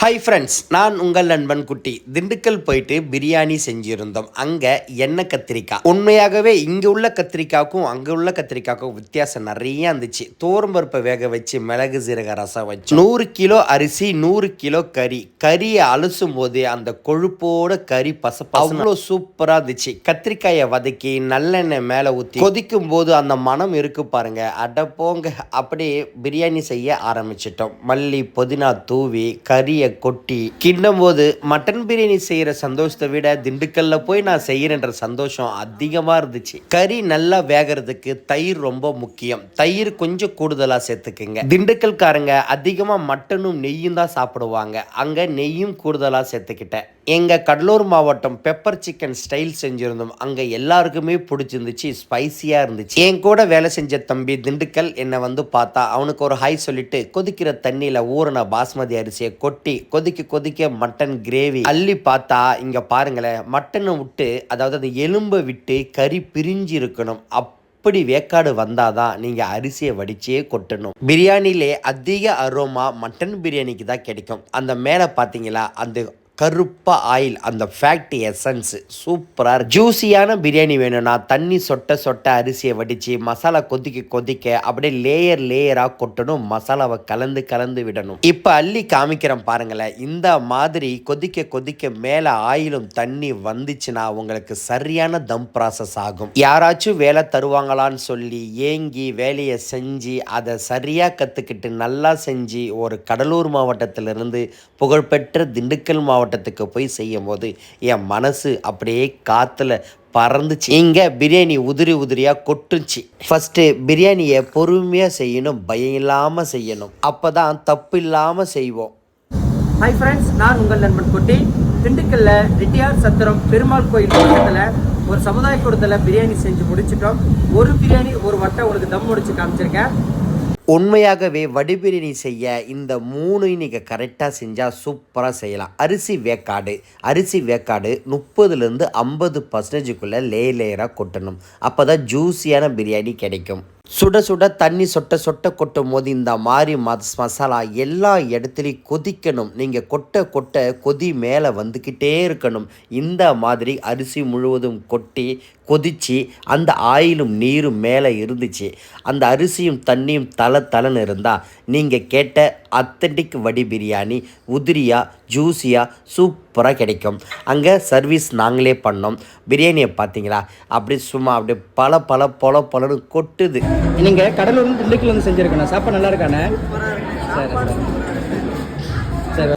Hi friends நான் உங்கள் நண்பன் குட்டி. திண்டுக்கல் போயிட்டு பிரியாணி செஞ்சிருந்தோம். அங்கே எண்ணெய் கத்திரிக்காய். உண்மையாகவே இங்கே உள்ள கத்திரிக்காய்க்கும் அங்கே உள்ள கத்திரிக்காய்க்கும் வித்தியாசம் நிறைய இருந்துச்சு. தோரம்பருப்பை வேக வச்சு மிளகு சீரக ரசம் வச்சு. நூறு கிலோ அரிசி நூறு கிலோ கறி. கறியை அலசும் போது அந்த கொழுப்போட கறி பசப்பா அவ்வளோ சூப்பராக இருந்துச்சு. கத்திரிக்காயை வதக்கி நல்லெண்ணெய் மேலே ஊற்றி கொதிக்கும் போது அந்த மனம் இருக்கு பாருங்க. அட போங்க அப்படியே பிரியாணி செய்ய ஆரம்பிச்சிட்டோம். மல்லி புதினா தூவி கறியை கொட்டி கிண்டும் போது மட்டன் பிரியாணி செய்கிற சந்தோஷத்தை விட திண்டுக்கல்ல போய் நான் செய்கிறேன்ற சந்தோஷம் அதிகமாக இருந்துச்சு. கறி நல்லா வேகிறதுக்கு தயிர் ரொம்ப முக்கியம். தயிர் கொஞ்சம் கூடுதலாக சேர்த்துக்குங்க. திண்டுக்கல்காரங்க அதிகமாக மட்டனும் நெய்யும் தான் சாப்பிடுவாங்க. அங்கே நெய்யும் கூடுதலாக சேர்த்துக்கிட்டேன். எங்கள் கடலூர் மாவட்டம் பெப்பர் சிக்கன் ஸ்டைல் செஞ்சுருந்தோம். அங்கே எல்லாருக்குமே பிடிச்சிருந்துச்சு ஸ்பைசியாக இருந்துச்சு. என் கூட வேலை செஞ்ச தம்பி திண்டுக்கல் என்னை வந்து பார்த்தா அவனுக்கு ஒரு ஹாய் சொல்லிட்டு கொதிக்கிற தண்ணியில் ஊறின பாஸ்மதி அரிசியை கொட்டி கொதிக்க கொதிக்க மட்டன் கிரேவி அள்ளி பார்த்தா இங்கே பாருங்களேன் மட்டனை விட்டு அதாவது அந்த எலும்பை விட்டு கறி பிரிஞ்சு இருக்கணும் அப் அப்படி வேக்காடு வந்தாதான் நீங்கள் அரிசியை வடிச்சே கொட்டணும். பிரியாணிலே அதிக அரோமா மட்டன் பிரியாணிக்கு தான் கிடைக்கும். அந்த மேலே பார்த்தீங்களா அந்த கருப்பா ஆயில் அந்த ஃபேக்ட் எசன்ஸ் சூப்பராக ஜூஸியான பிரியாணி வேணும்னா தண்ணி சொட்ட சொட்ட அரிசியை வடித்து மசாலா கொதிக்க கொதிக்க அப்படியே லேயர் லேயராக கொட்டணும். மசாலாவை கலந்து கலந்து விடணும். இப்போ அள்ளி காமிக்கிறேன் பாருங்களேன். இந்த மாதிரி கொதிக்க கொதிக்க மேலே ஆயிலும் தண்ணி வந்துச்சுன்னா உங்களுக்கு சரியான தம் ப்ராசஸ் ஆகும். யாராச்சும் வேலை தருவாங்களான்னு சொல்லி ஏங்கி வேலையை செஞ்சு அதை சரியாக கற்றுக்கிட்டு நல்லா செஞ்சு ஒரு கடலூர் மாவட்டத்திலிருந்து புகழ்பெற்ற திண்டுக்கல் மாவட்டம் மாவட்டத்துக்கு போய் செய்யும் போது என் மனசு அப்படியே காற்றுல பறந்துச்சு. இங்கே பிரியாணி உதிரி உதிரியாக கொட்டுச்சு. ஃபஸ்ட்டு பிரியாணியை பொறுமையாக செய்யணும் பயம் இல்லாமல் செய்யணும். அப்போ தான் தப்பு இல்லாமல் செய்வோம். ஹாய் ஃப்ரெண்ட்ஸ் நான் உங்கள் நண்பன் குட்டி. திண்டுக்கல்ல ரெட்டியார் சத்திரம் பெருமாள் கோயில் பக்கத்தில் ஒரு சமுதாய கூடத்தில் பிரியாணி செஞ்சு முடிச்சிட்டோம். ஒரு பிரியாணி ஒரு வட்டை உங்களுக்கு தம் முடிச்சு காமிச்சிருக்கேன். உண்மையாகவே வடிபிரியாணி செய்ய இந்த மூணு நீங்கள் கரெக்டாக செஞ்சால் சூப்பராக செய்யலாம். அரிசி வேக்காடு. அரிசி வேக்காடு முப்பதுலேருந்து ஐம்பது பர்சன்டேஜுக்குள்ளே லே லேயராக கொட்டணும். அப்போ தான் ஜூஸியான பிரியாணி கிடைக்கும். சுட சுட தண்ணி சொட்ட சொட்ட கொட்டும் போது இந்த மாதிரி மஸ் மசாலா எல்லா இடத்துலையும் கொதிக்கணும். நீங்கள் கொட்ட கொட்ட கொதி மேலே வந்துக்கிட்டே இருக்கணும். இந்த மாதிரி அரிசி முழுவதும் கொட்டி கொதிச்சு அந்த ஆயிலும் நீரும் மேலே இருந்துச்சு. அந்த அரிசியும் தண்ணியும் தலை தலைன்னு இருந்தால் நீங்கள் கேட்ட அத்தன்டிக் வடி பிரியாணி உதிரியாக ஜூஸியாக சூப்பராக கிடைக்கும். அங்கே சர்வீஸ் நாங்களே பண்ணோம். பிரியாணியை பார்த்தீங்களா? அப்படி சும்மா அப்படியே பல பல பொல பொலன்னு கொட்டுது. நீங்கள் கடலூர் திண்டுக்கல் வந்து செஞ்சுருக்கேன் சாப்பாடு நல்லா இருக்கானே? சரி.